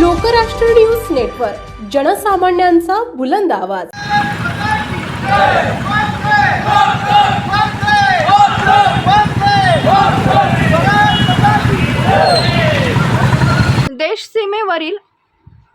Lokrashtra news network जनसामान्यांचा बुलंद आवाज. देश सीमेवरील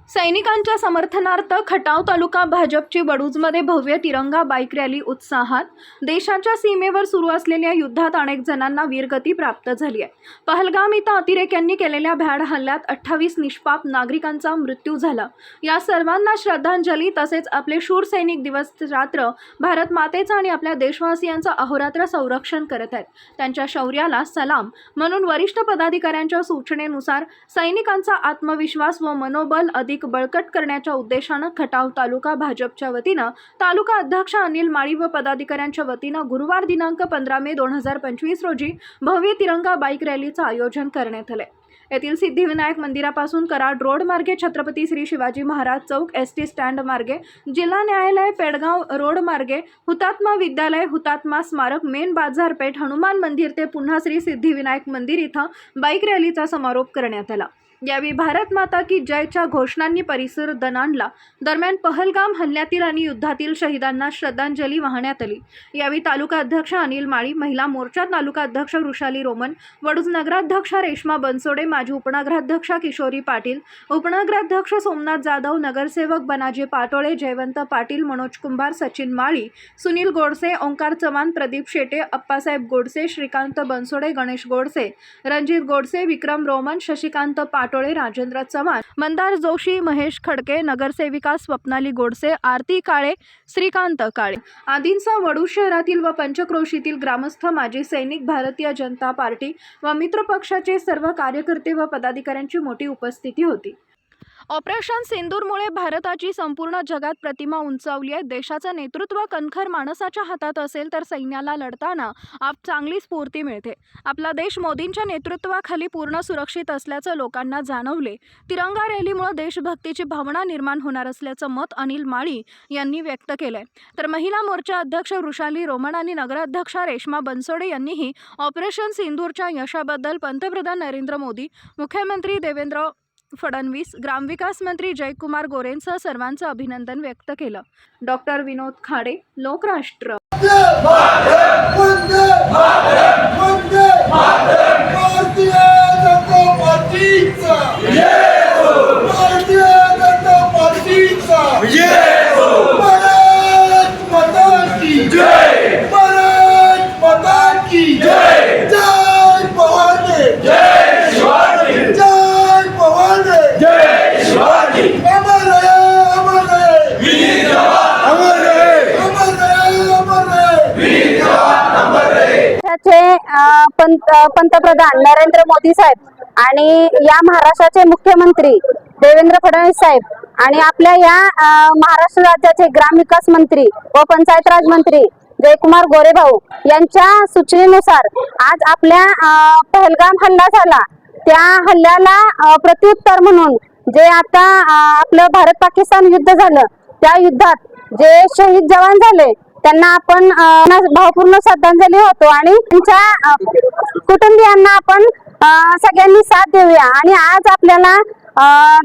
सैनिकांच्या समर्थनार्थ खटाव तालुका भाजपची बडूजमध्ये भव्य तिरंगा बाईक रॅली उत्साहात. देशाच्या सीमेवर सुरू असलेल्या युद्धात अनेक जणांना वीरगती प्राप्त झाली आहे. पहलगाम इथं अतिरेक्यांनी केलेल्या भ्याड हल्ल्यात अठ्ठावीस निष्पाप नागरिकांचा मृत्यू झाला. या सर्वांना श्रद्धांजली तसेच आपले शूर सैनिक दिवस रात्र भारत मातेचं आणि आपल्या देशवासियांचं अहोरात्र संरक्षण करत आहेत. त्यांच्या शौर्याला सलाम म्हणून वरिष्ठ पदाधिकाऱ्यांच्या सूचनेनुसार सैनिकांचा आत्मविश्वास व मनोबल अधिक बळकट करण्याच्या उद्देशानं खटाव तालुका भाजपच्या वतीनं तालुका अध्यक्ष अनिल माळी व पदाधिकाऱ्यांच्या वतीनं गुरुवार दिनांक पंधरा मे दोन हजार पंचवीस रोजी भव्य तिरंगा बाईक रॅलीचं आयोजन करण्यात आलं येथील सिद्धिविनायक मंदिरापासून कराड रोड मार्गे Chhatrapati Shri Shivaji Maharaj Chowk S T stand मार्गे जिल्हा न्यायालय पेडगाव रोड मार्गे हुतात्मा विद्यालय हुतात्मा स्मारक मेन बाजारपेठ हनुमान मंदिर ते पुन्हा श्री सिद्धिविनायक मंदिर इथं बाईक रॅलीचा समारोप करण्यात आला. यावेळी भारत माता की जयच्या घोषणांनी परिसर दणाणला दरम्यान पहलगाम हल्ल्यातील आणि युद्धातील शहीदांना श्रद्धांजली वाहण्यात आली. यावेळी तालुका अध्यक्ष अनिल माळी महिला मोर्चा तालुका अध्यक्ष वृषाली रोमन वडूज नगराध्यक्ष रेश्मा बनसोडे माजी उपनगराध्यक्ष किशोरी पाटील उपनगराध्यक्ष सोमनाथ जाधव नगरसेवक बनाजी पाटोळे जयवंत पाटील मनोज कुंभार सचिन माळी सुनील गोडसे ओंकार चव्हाण प्रदीप शेटे अप्पासाहेब गोडसे श्रीकांत बनसोडे गणेश गोडसे रणजित गोडसे विक्रम रोमन शशिकांत काटोळे राजेंद्र चव्हाण मंदार जोशी महेश खडके नगरसेविका स्वप्नाली गोडसे आरती काळे श्रीकांत काळे. आदींचा वडू शहरातील व पंचक्रोशीतील ग्रामस्थ माजी सैनिक भारतीय जनता पार्टी व मित्रपक्षाचे सर्व कार्यकर्ते व पदाधिकाऱ्यांची मोठी उपस्थिती होती. ऑपरेशन सिंदूरमुळे भारताची संपूर्ण जगात प्रतिमा उंचावली आहे. देशाचं नेतृत्व कणखर माणसाच्या हातात असेल तर सैन्याला लढताना आप चांगली स्फूर्ती मिळते. आपला देश मोदींच्या नेतृत्वाखाली पूर्ण सुरक्षित असल्याचं लोकांना जाणवले. तिरंगा रॅलीमुळे देशभक्तीची भावना निर्माण होणार असल्याचं मत अनिल माळी यांनी व्यक्त केलंय. तर महिला मोर्चा अध्यक्ष वृषाली रोमन आणि नगराध्यक्षा रेश्मा बनसोडे यांनीही ऑपरेशन सिंदूरच्या यशाबद्दल पंतप्रधान नरेंद्र मोदी मुख्यमंत्री देवेंद्र फडणवीस ग्रामविकास मंत्री जयकुमार गोरेंसह सर्वांचं अभिनंदन व्यक्त केलं. डॉक्टर विनोद खाडे लोकराष्ट्र. पंत पंतप्रधान नरेंद्र मोदी साहेब आणि या महाराष्ट्राचे मुख्यमंत्री देवेंद्र फडणवीस साहेब आणि आपल्या या महाराष्ट्र राज्याचे ग्रामविकास मंत्री व पंचायत राज मंत्री जयकुमार गोरेभाऊ यांच्या सूचनेनुसार आज आपल्या पहलगाम हल्ला झाला. त्या हल्ल्याला प्रत्युत्तर म्हणून जे आता आपलं भारत पाकिस्तान युद्ध झालं त्या युद्धात जे शहीद जवान झाले त्यांना आपण भावपूर्ण श्रद्धांजली होतो आणि त्यांच्या कुटुंबियांना आपण सगळ्यांनी साथ देऊया. आणि आज आपल्याला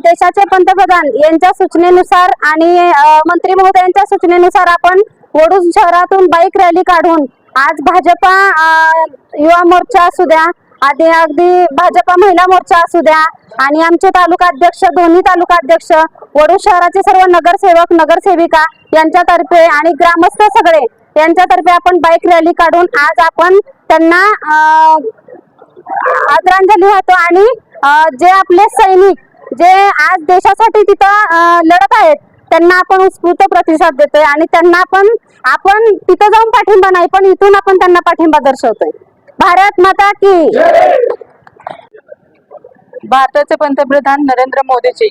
देशाचे पंतप्रधान यांच्या सूचनेनुसार आणि मंत्री महोदयांच्या सूचनेनुसार आपण वडूज शहरातून बाईक रॅली काढून आज भाजपा युवा मोर्चा असू द्या आधी अगदी भाजपा महिला मोर्चा असू द्या आणि आमचे तालुका अध्यक्ष दोन्ही तालुका अध्यक्ष वडूज शहराचे सर्व नगरसेवक नगरसेविका यांच्यातर्फे आणि ग्रामस्थ सगळे यांच्यातर्फे आपण बाईक रॅली काढून आज आपण त्यांना आदरांजली वाहतो आणि जे आपले सैनिक जे आज देशासाठी तिथं लढत आहेत त्यांना आपण उत्स्फूर्त प्रतिसाद देतोय आणि त्यांना आपण आपण तिथं जाऊन पाठिंबा नाही पण इथून आपण त्यांना पाठिंबा दर्शवतोय. भारत माता की भारताचे पंतप्रधान नरेंद्र मोदीजी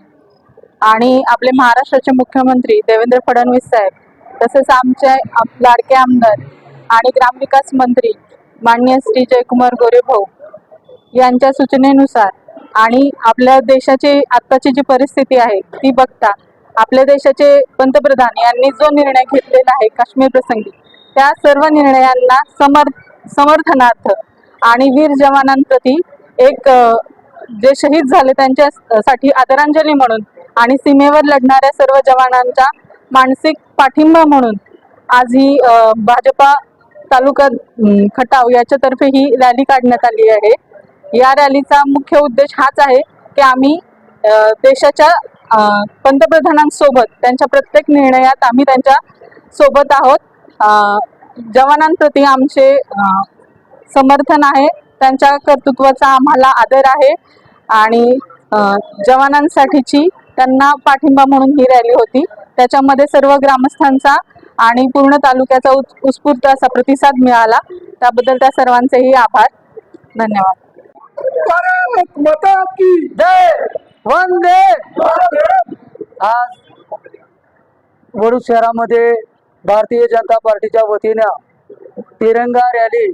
आणि आपले महाराष्ट्राचे मुख्यमंत्री देवेंद्र फडणवीस साहेब तसेच आमचे लाडके आमदार आणि ग्रामविकास मंत्री माननीय श्री जयकुमार गोरेभाऊ यांच्या सूचनेनुसार आणि आपल्या देशाची आत्ताची जी परिस्थिती आहे ती बघता आपल्या देशाचे पंतप्रधान यांनी जो निर्णय घेतलेला आहे काश्मीर प्रसंगी त्या सर्व निर्णयांना समर्थ समर्थनार्थ आणि वीर जवानांप्रती एक जे शहीद झाले त्यांच्यासाठी आदरांजली म्हणून आणि सीमेवर लढणाऱ्या सर्व जवानांचा मानसिक पाठिंबा म्हणून आज ही भाजपा तालुका खटाव याच्यातर्फे ही रॅली काढण्यात आली आहे. या रॅलीचा मुख्य उद्देश हाच आहे की आम्ही देशाच्या पंतप्रधानांसोबत त्यांच्या प्रत्येक निर्णयात आम्ही त्यांच्यासोबत आहोत. जवानांप्रती आमचे समर्थन आहे. त्यांच्या कर्तृत्वाचा आम्हाला आदर आहे. आणि जवानांसाठीची त्यांना पाठिंबा म्हणून ही रॅली होती. त्याच्यामध्ये सर्व ग्रामस्थांचा आणि पूर्ण तालुक्याचा उत्स्फूर्त असा प्रतिसाद मिळाला. त्याबद्दल त्या सर्वांचेही आभार. धन्यवाद. आज वडू शहरामध्ये भारतीय जनता पार्टीच्या वतीनं तिरंगा रॅली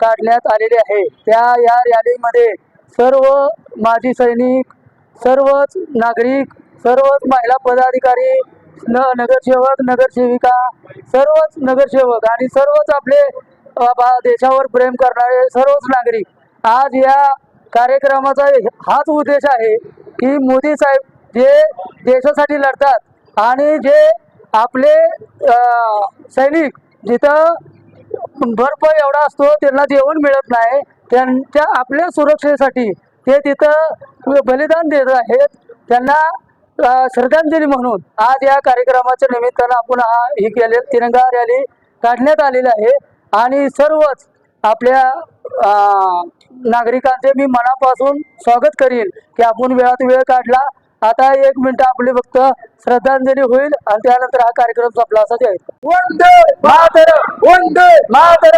काढण्यात आलेली आहे. त्या या रॅलीमध्ये सर्व माजी सैनिक सर्वच नागरिक सर्वच महिला पदाधिकारी न नगरसेवक नगरसेविका सर्वच नगरसेवक आणि सर्वच आपले बा- देशावर प्रेम करणारे सर्वच नागरिक. आज या कार्यक्रमाचा हाच उद्देश आहे की मोदी साहेब जे देशासाठी लढतात आणि जे आपले सैनिक जिथं बर्फ एवढा असतो त्यांना जेवण मिळत नाही त्यांच्या आपल्या सुरक्षेसाठी ते तिथं बलिदान देत आहेत. त्यांना श्रद्धांजली म्हणून आज या कार्यक्रमाच्या निमित्तानं आपण हा ही केले तिरंगा रॅली काढण्यात आलेली आहे. आणि सर्वच आपल्या नागरिकांचे मी मनापासून स्वागत करीन की आपण वेळात वेळ काढला. आता एक मिनिट आपली फक्त श्रद्धांजली होईल आणि त्यानंतर हा कार्यक्रम संपला असा मातर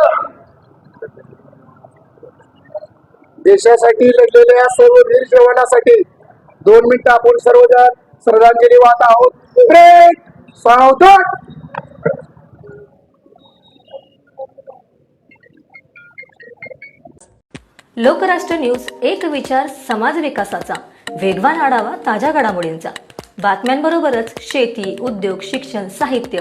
देशासाठी लढलेल्या सर्व वीर जवानासाठी दोन मिनिटं आपण सर्वजण श्रद्धांजली वाहत आहोत. ब्रेक! सावधान! लोकराष्ट्र न्यूज एक विचार समाज विकासाचा. वेगवान आढावा ताज्या घडामोडींचा. बातम्यांबरोबरच शेती उद्योग शिक्षण साहित्य